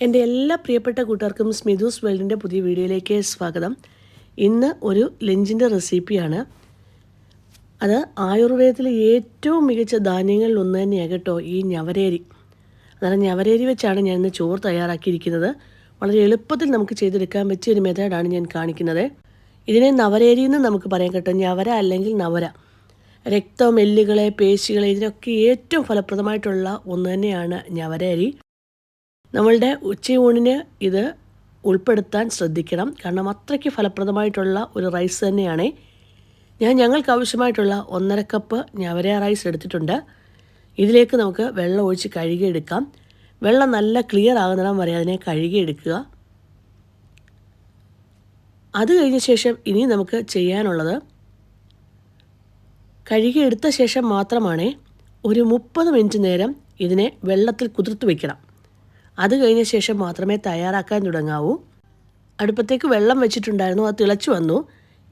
എന്റെ എല്ലാ പ്രിയപ്പെട്ട കൂട്ടുകാർക്കും സ്മിതൂസ് വേൾഡിന്റെ പുതിയ വീഡിയോയിലേക്ക് സ്വാഗതം. ഇന്ന് ഒരു ലഞ്ചിന്റെ റെസിപ്പിയാണ്. അത് ആയുർവേദത്തിലെ ഏറ്റവും മികച്ച ധാന്യങ്ങളിൽ ഒന്ന് തന്നെയാണ് കേട്ടോ ഈ ഞവരേരി. അതാണ് ഞവരേരി വെച്ചാണ് ഞാൻ ഇന്ന് ചോറ് തയ്യാറാക്കിയിരിക്കുന്നത്. വളരെ എളുപ്പത്തിൽ നമുക്ക് ചെയ്തെടുക്കാൻ പറ്റിയ ഒരു മെത്തേഡാണ് ഞാൻ കാണിക്കുന്നത്. ഇതിനെ നവരേരി എന്ന് നമുക്ക് പറയാൻ കേട്ടോ. ഞവര അല്ലെങ്കിൽ നവര. രക്തം എല്ലുകളെ പേശികളെ ഇതിനൊക്കെ ഏറ്റവും ഫലപ്രദമായിട്ടുള്ള ഒന്ന് തന്നെയാണ് ഞവരേരി. നമ്മളുടെ ഉച്ചയൂണിന് ഇത് ഉൾപ്പെടുത്താൻ ശ്രദ്ധിക്കണം. കാരണം അത്രയ്ക്ക് ഫലപ്രദമായിട്ടുള്ള ഒരു റൈസ് തന്നെയാണ്. ഞാൻ ഞങ്ങൾക്ക് ആവശ്യമായിട്ടുള്ള ഒന്നര കപ്പ് ഞവര റൈസ് എടുത്തിട്ടുണ്ട്. ഇതിലേക്ക് നമുക്ക് വെള്ളം ഒഴിച്ച് കഴുകിയെടുക്കാം. വെള്ളം നല്ല ക്ലിയർ ആകുന്നിടം വരെ അതിനെ കഴുകിയെടുക്കുക. അത് കഴിഞ്ഞ ശേഷം ഇനി നമുക്ക് ചെയ്യാനുള്ളത് കഴുകിയെടുത്ത ശേഷം മാത്രമാണ് ഒരു മുപ്പത് മിനിറ്റ് നേരം ഇതിനെ വെള്ളത്തിൽ കുതിർത്ത് വയ്ക്കണം അത് കഴിഞ്ഞ ശേഷം മാത്രമേ തയ്യാറാക്കാൻ തുടങ്ങാവൂ. അടുപ്പത്തേക്ക് വെള്ളം വെച്ചിട്ടുണ്ടായിരുന്നു അത് തിളച്ചു വന്നു.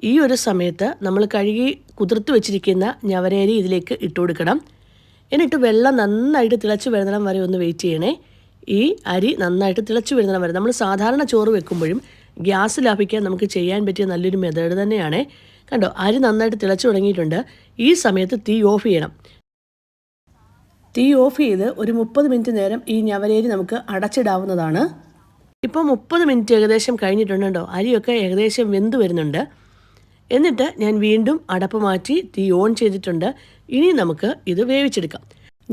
ഈ ഒരു സമയത്ത് നമ്മൾ കഴുകി കുതിർത്ത് വെച്ചിരിക്കുന്ന ഞവരേരി ഇതിലേക്ക് ഇട്ട് കൊടുക്കണം. എന്നിട്ട് വെള്ളം നന്നായിട്ട് തിളച്ചു വരുന്നിടം വരെ ഒന്ന് വെയിറ്റ് ചെയ്യണേ. ഈ അരി നന്നായിട്ട് തിളച്ചു വരുന്നിടം വരെ നമ്മൾ സാധാരണ ചോറ് വെക്കുമ്പോഴും ഗ്യാസ് ലാഭിക്കാൻ നമുക്ക് ചെയ്യാൻ പറ്റിയ നല്ലൊരു മെത്തേഡ് തന്നെയാണ്. കണ്ടോ അരി നന്നായിട്ട് തിളച്ചു തുടങ്ങിയിട്ടുണ്ട്. ഈ സമയത്ത് തീ ഓഫ് ചെയ്യണം. തീ ഓഫ് ചെയ്ത് ഒരു മുപ്പത് മിനിറ്റ് നേരം ഈ ഞവരേരി നമുക്ക് അടച്ചിടാവുന്നതാണ്. ഇപ്പോൾ മുപ്പത് മിനിറ്റ് ഏകദേശം കഴിഞ്ഞിട്ടുണ്ടോ അരിയൊക്കെ ഏകദേശം വെന്ത് വരുന്നുണ്ട്. എന്നിട്ട് ഞാൻ വീണ്ടും അടപ്പ് മാറ്റി തീ ഓൺ ചെയ്തിട്ടുണ്ട്. ഇനി നമുക്ക് ഇത് വേവിച്ചെടുക്കാം.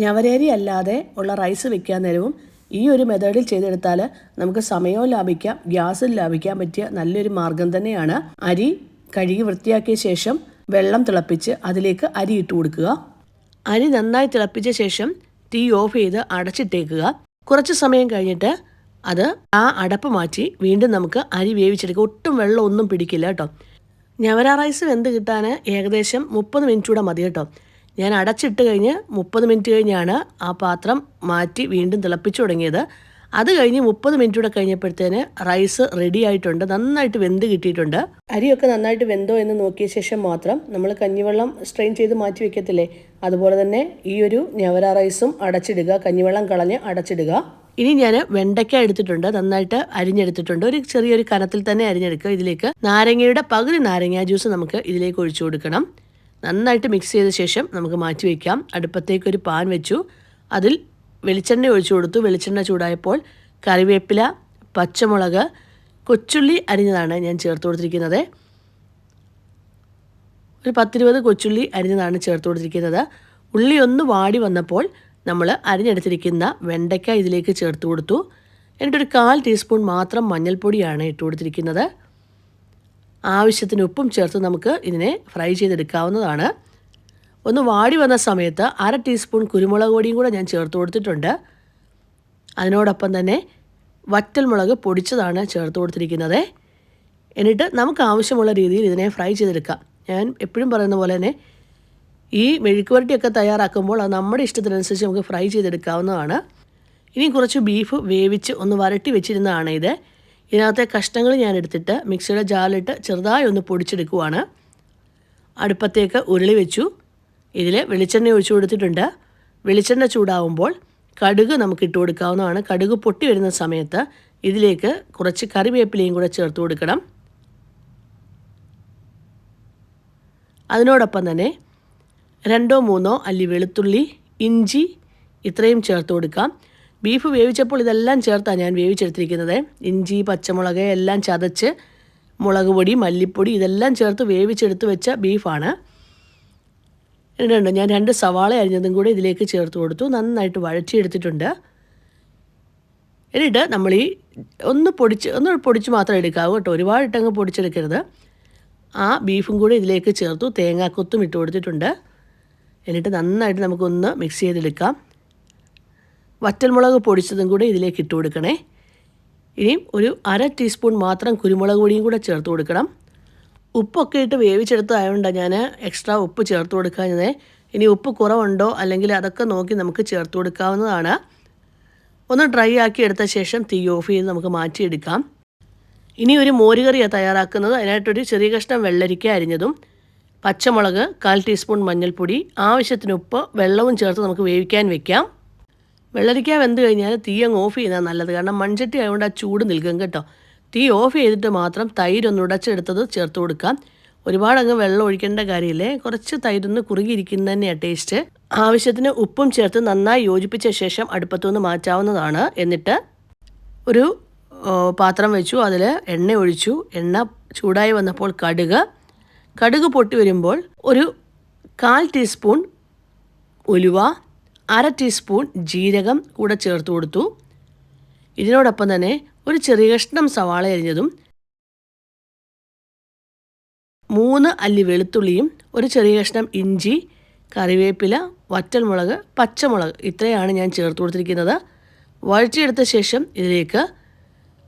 ഞവരേരി അല്ലാതെ ഉള്ള റൈസ് വെക്കാൻ നേരവും ഈ ഒരു മെത്തേഡിൽ ചെയ്തെടുത്താൽ നമുക്ക് സമയവും ലാഭിക്കാം ഗ്യാസും ലാഭിക്കാൻ പറ്റിയ നല്ലൊരു മാർഗം തന്നെയാണ്. അരി കഴുകി വൃത്തിയാക്കിയ ശേഷം വെള്ളം തിളപ്പിച്ച് അതിലേക്ക് അരി ഇട്ട് കൊടുക്കുക. അരി നന്നായി തിളപ്പിച്ച ശേഷം തീ ഓഫ് ചെയ്ത് അടച്ചിട്ടേക്കുക. കുറച്ച് സമയം കഴിഞ്ഞിട്ട് അത് ആ അടപ്പ് മാറ്റി വീണ്ടും നമുക്ക് അരി വേവിച്ചെടുക്കുക. ഒട്ടും വെള്ളം ഒന്നും പിടിക്കില്ല കേട്ടോ. ഞവര റൈസ് വെന്ത് കിട്ടാൻ ഏകദേശം മുപ്പത് മിനിറ്റ് കൂടെ മതി കേട്ടോ. ഞാൻ അടച്ചിട്ട് കഴിഞ്ഞ് മുപ്പത് മിനിറ്റ് കഴിഞ്ഞാണ് ആ പാത്രം മാറ്റി വീണ്ടും തിളപ്പിച്ചു തുടങ്ങിയത്. അത് കഴിഞ്ഞ് മുപ്പത് മിനിറ്റ് കൂടെ കഴിഞ്ഞപ്പോഴത്തേന് റൈസ് റെഡി ആയിട്ടുണ്ട്. നന്നായിട്ട് വെന്ത് കിട്ടിയിട്ടുണ്ട്. അരിയൊക്കെ നന്നായിട്ട് വെന്തോ എന്ന് നോക്കിയ ശേഷം മാത്രം നമ്മൾ കഞ്ഞിവെള്ളം സ്ട്രെയിൻ ചെയ്ത് മാറ്റി വെക്കത്തില്ലേ? അതുപോലെ തന്നെ ഈ ഒരു ഞവര റൈസും അടച്ചിടുക. കഞ്ഞിവെള്ളം കളഞ്ഞ് അടച്ചിടുക. ഇനി ഞാൻ വെണ്ടയ്ക്ക എടുത്തിട്ടുണ്ട്. നന്നായിട്ട് അരിഞ്ഞെടുത്തിട്ടുണ്ട്. ഒരു ചെറിയൊരു കനത്തിൽ തന്നെ അരിഞ്ഞെടുക്കുക. ഇതിലേക്ക് നാരങ്ങയുടെ പകുതി നാരങ്ങ ജ്യൂസ് നമുക്ക് ഇതിലേക്ക് ഒഴിച്ചു കൊടുക്കണം. നന്നായിട്ട് മിക്സ് ചെയ്ത ശേഷം നമുക്ക് മാറ്റി വയ്ക്കാം അടുപ്പത്തേക്ക് ഒരു പാൻ വെച്ചു. അതിൽ വെളിച്ചെണ്ണ ഒഴിച്ചു കൊടുത്തു. വെളിച്ചെണ്ണ ചൂടായപ്പോൾ കറിവേപ്പില പച്ചമുളക് കൊച്ചുള്ളി അരിഞ്ഞതാണ് ഞാൻ ചേർത്ത് കൊടുത്തിരിക്കുന്നത്. ഒരു പത്തിരുപത് കൊച്ചുള്ളി അരിഞ്ഞതാണ് ചേർത്ത് കൊടുത്തിരിക്കുന്നത്. ഉള്ളി ഒന്ന് വാടി വന്നപ്പോൾ നമ്മൾ അരിഞ്ഞെടുത്തിരിക്കുന്ന വെണ്ടയ്ക്ക ഇതിലേക്ക് ചേർത്ത് കൊടുത്തു. എന്നിട്ടൊരു കാൽ ടീസ്പൂൺ മാത്രം മഞ്ഞൾപ്പൊടിയാണ് ഇട്ട് കൊടുത്തിരിക്കുന്നത്. ആവശ്യത്തിന് ഉപ്പും ചേർത്ത് നമുക്ക് ഇതിനെ ഫ്രൈ ചെയ്തെടുക്കാവുന്നതാണ്. ഒന്ന് വാടി വന്ന സമയത്ത് അര ടീസ്പൂൺ കുരുമുളക് പൊടിയും കൂടെ ഞാൻ ചേർത്ത് കൊടുത്തിട്ടുണ്ട്. അതിനോടൊപ്പം തന്നെ വറ്റൽ മുളക് പൊടിച്ചതാണ് ചേർത്ത് കൊടുത്തിരിക്കുന്നത്. എന്നിട്ട് നമുക്ക് ആവശ്യമുള്ള രീതിയിൽ ഇതിനെ ഫ്രൈ ചെയ്തെടുക്കാം. ഞാൻ എപ്പോഴും പറയുന്ന പോലെ തന്നെ ഈ മെഴുക്കുവരട്ടിയൊക്കെ തയ്യാറാക്കുമ്പോൾ അത് നമ്മുടെ ഇഷ്ടത്തിനനുസരിച്ച് നമുക്ക് ഫ്രൈ ചെയ്തെടുക്കാവുന്നതാണ്. ഇനി കുറച്ച് ബീഫ് വേവിച്ച് ഒന്ന് വരട്ടി വെച്ചിരുന്നതാണ് ഇത്. ഇതിനകത്തെ കഷ്ണങ്ങൾ ഞാൻ എടുത്തിട്ട് മിക്സിയുടെ ജാലിട്ട് ചെറുതായി ഒന്ന് പൊടിച്ചെടുക്കുവാണ്. അടുപ്പത്തേക്ക് ഉരുളി വെച്ചു. ഇതിൽ വെളിച്ചെണ്ണ ഒഴിച്ചു കൊടുത്തിട്ടുണ്ട്. വെളിച്ചെണ്ണ ചൂടാവുമ്പോൾ കടുക് നമുക്ക് ഇട്ട് കൊടുക്കാവുന്നതാണ്. കടുക് പൊട്ടി വരുന്ന സമയത്ത് ഇതിലേക്ക് കുറച്ച് കറിവേപ്പിലയും കൂടെ ചേർത്ത് കൊടുക്കണം. അതിനോടൊപ്പം തന്നെ രണ്ടോ മൂന്നോ അല്ലി വെളുത്തുള്ളി ഇഞ്ചി ഇത്രയും ചേർത്ത് കൊടുക്കാം. ബീഫ് വേവിച്ചപ്പോൾ ഇതെല്ലാം ചേർത്താണ് ഞാൻ വേവിച്ചെടുത്തിരിക്കുന്നത്. ഇഞ്ചി പച്ചമുളക് എല്ലാം ചതച്ച് മുളക് പൊടി മല്ലിപ്പൊടി ഇതെല്ലാം ചേർത്ത് വേവിച്ചെടുത്ത് വെച്ച ബീഫാണ്. എന്നിട്ടുണ്ട് ഞാൻ രണ്ട് സവാള അരിഞ്ഞതും കൂടി ഇതിലേക്ക് ചേർത്ത് കൊടുത്തു. നന്നായിട്ട് വഴറ്റിയെടുത്തിട്ടുണ്ട്. എന്നിട്ട് നമ്മൾ ഈ ഒന്ന് പൊടിച്ച് ഒന്ന് പൊടിച്ച് മാത്രം എടുക്കാവൂ കേട്ടോ. ഒരുപാട് ഇട്ടങ്ങ് പൊടിച്ചെടുക്കരുത്. ആ ബീഫും കൂടി ഇതിലേക്ക് ചേർത്തു. തേങ്ങാക്കൊത്തും ഇട്ട് കൊടുത്തിട്ടുണ്ട്. എന്നിട്ട് നന്നായിട്ട് നമുക്കൊന്ന് മിക്സ് ചെയ്തെടുക്കാം. വറ്റൽമുളക് പൊടിച്ചതും കൂടി ഇതിലേക്ക് ഇട്ട് കൊടുക്കണേ. ഇനിയും ഒരു അര ടീസ്പൂൺ മാത്രം കുരുമുളക് പൊടിയും കൂടെ ചേർത്ത് കൊടുക്കണം. ഉപ്പൊക്കെ ഇട്ട് വേവിച്ചെടുത്തതായതുകൊണ്ടാണ് ഞാൻ എക്സ്ട്രാ ഉപ്പ് ചേർത്ത് കൊടുക്കാഞ്ഞത്. ഇനി ഉപ്പ് കുറവുണ്ടോ അല്ലെങ്കിൽ അതൊക്കെ നോക്കി നമുക്ക് ചേർത്ത് കൊടുക്കാവുന്നതാണ്. ഒന്ന് ഡ്രൈ ആക്കി എടുത്ത ശേഷം തീ ഓഫ് ചെയ്ത് നമുക്ക് മാറ്റിയെടുക്കാം. ഇനി ഒരു മോരുകറിയാണ് തയ്യാറാക്കുന്നത്. അതിനായിട്ടൊരു ചെറിയ കഷ്ണം വെള്ളരിക്ക അരിഞ്ഞതും പച്ചമുളക് കാൽ ടീസ്പൂൺ മഞ്ഞൾപ്പൊടി ആവശ്യത്തിന് ഉപ്പ് വെള്ളവും ചേർത്ത് നമുക്ക് വേവിക്കാൻ വെക്കാം. വെള്ളരിക്ക വെന്ത് കഴിഞ്ഞാൽ തീ അങ്ങ് ഓഫ് ചെയ്യുന്നതാണ് നല്ലത്. കാരണം മൺചട്ടി ആയതുകൊണ്ട് ആ ചൂട് നിൽക്കും കേട്ടോ. തീ ഓഫ് ചെയ്തിട്ട് മാത്രം തൈരൊന്ന് ഉടച്ചെടുത്തത് ചേർത്ത് കൊടുക്കാം. ഒരുപാട് അങ്ങ് വെള്ളം ഒഴിക്കേണ്ട കാര്യമില്ലേ? കുറച്ച് തൈരൊന്ന് കുറുകിയിരിക്കുന്ന തന്നെയാണ് ടേസ്റ്റ് ആവശ്യത്തിന് ഉപ്പും ചേർത്ത് നന്നായി യോജിപ്പിച്ച ശേഷം അടുപ്പത്തുനിന്ന് മാറ്റാവുന്നതാണ്. എന്നിട്ട് ഒരു പാത്രം വെച്ചു. അതിൽ എണ്ണ ഒഴിച്ചു. എണ്ണ ചൂടായി വന്നപ്പോൾ കടുക്. കടുക് പൊട്ടി വരുമ്പോൾ ഒരു കാൽ ടീസ്പൂൺ ഉലുവ അര ടീസ്പൂൺ ജീരകം കൂടെ ചേർത്ത് കൊടുത്തു. ഇതിനോടൊപ്പം തന്നെ ഒരു ചെറിയ കഷ്ണം സവാള അരിഞ്ഞതും മൂന്ന് അല്ലി വെളുത്തുള്ളിയും ഒരു ചെറിയ കഷ്ണം ഇഞ്ചി കറിവേപ്പില വറ്റൽമുളക് പച്ചമുളക് ഇത്രയാണ് ഞാൻ ചേർത്ത് കൊടുത്തിരിക്കുന്നത്. വഴറ്റിയെടുത്ത ശേഷം ഇതിലേക്ക്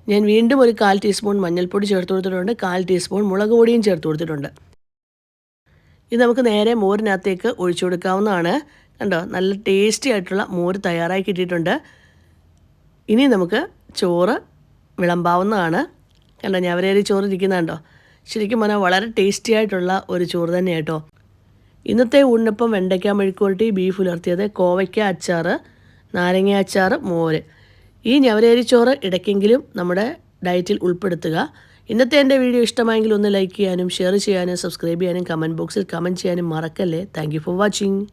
ഞാൻ വീണ്ടും ഒരു കാൽ ടീസ്പൂൺ മഞ്ഞൾപ്പൊടി ചേർത്ത് കൊടുത്തിട്ടുണ്ട്. കാൽ ടീസ്പൂൺ മുളക് പൊടിയും ചേർത്ത് കൊടുത്തിട്ടുണ്ട്. ഇത് നമുക്ക് നേരെ മോരിനകത്തേക്ക് ഒഴിച്ചു കൊടുക്കാവുന്നതാണ്. കണ്ടോ? നല്ല ടേസ്റ്റി ആയിട്ടുള്ള മോര് തയ്യാറായി കിട്ടിയിട്ടുണ്ട്. ഇനി നമുക്ക് ചോറ് വിളമ്പാവുന്നതാണ്. കണ്ടോ ഞാൻ അവരേരി ചോറ് ഇരിക്കുന്നുണ്ടോ ശരിക്കും പറഞ്ഞാൽ വളരെ ടേസ്റ്റി ആയിട്ടുള്ള ഒരു ചോറ് തന്നെ കേട്ടോ ഇന്നത്തെ ഉണ്ണപ്പം വെണ്ടയ്ക്ക മെഴുക്കുവരട്ടി ബീഫ് ഉലർത്തിയത് കോവയ്ക്ക അച്ചാർ നാരങ്ങ അച്ചാർ മോര്. ഈ ഞവരേരി ചോറ് ഇടയ്ക്കെങ്കിലും നമ്മുടെ ഡയറ്റിൽ ഉൾപ്പെടുത്തുക. ഇന്നത്തെ എന്റെ വീഡിയോ ഇഷ്ടമായെങ്കിൽ ഒന്ന് ലൈക്ക് ചെയ്യാനും ഷെയർ ചെയ്യാനും സബ്സ്ക്രൈബ് ചെയ്യാനും കമന്റ് ബോക്സിൽ കമന്റ് ചെയ്യാനും മറക്കല്ലേ. Thank for watching